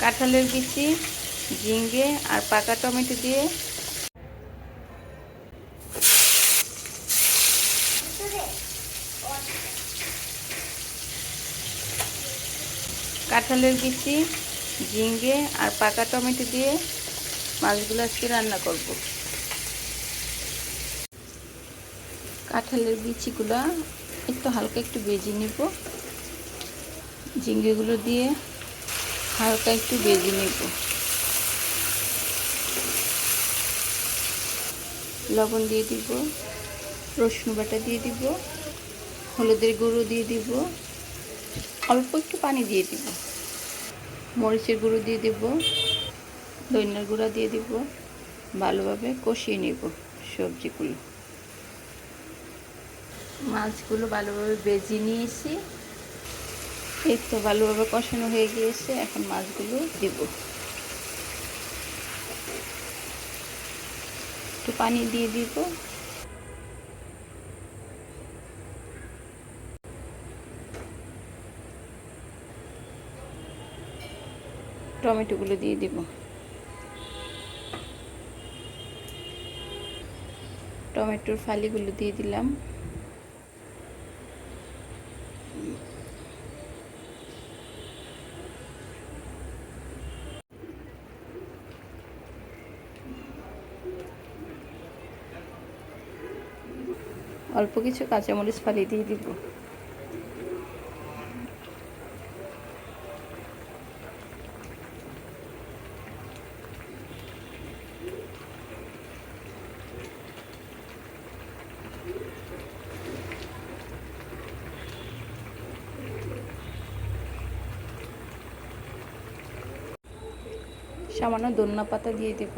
কাঁঠালের বিচি ঝিঙ্গে আর পাকা টমেটো দিয়ে। কাঁঠালের বিচি ঝিঙ্গে আর পাকা টমেটো দিয়ে মাছগুলো আজকে রান্না করব। কাঁঠালের বিচিগুলো একটু হালকা একটু বেজে নিব। ঝিঙ্গেগুলো দিয়ে হালকা একটু বেজে নিব। লবণ দিয়ে দিব, রসুন বাটা দিয়ে দিব, হলুদের গুঁড়ো দিয়ে দিব, অল্প একটু পানি দিয়ে দিব। মরিচের গুঁড়ো দিয়ে দিব দইনার গুঁড়া দিয়ে দিব, ভালোভাবে কষিয়ে নেব সবজিগুলো। মাছগুলো ভালোভাবে বেজে নিয়েছি। এই তো ভালোভাবে কষানো হয়ে গিয়েছে, এখন মাছগুলো দেব। একটু পানি দিয়ে দিব। টমেটোগুলো দিয়ে দিব। টমেটোর ফালিগুলো দিয়ে দিলাম। অল্প কিছু কাঁচামরিচ ফালি দিয়ে দিব। সামান্য ধন্যা পাতা দিয়ে দেব।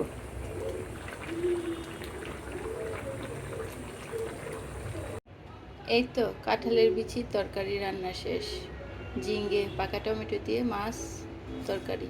এই তো কাঁঠালের বিচির তরকারি রান্না শেষ। ঝিঙ্গে পাকা টমেটো দিয়ে মাছ তরকারি।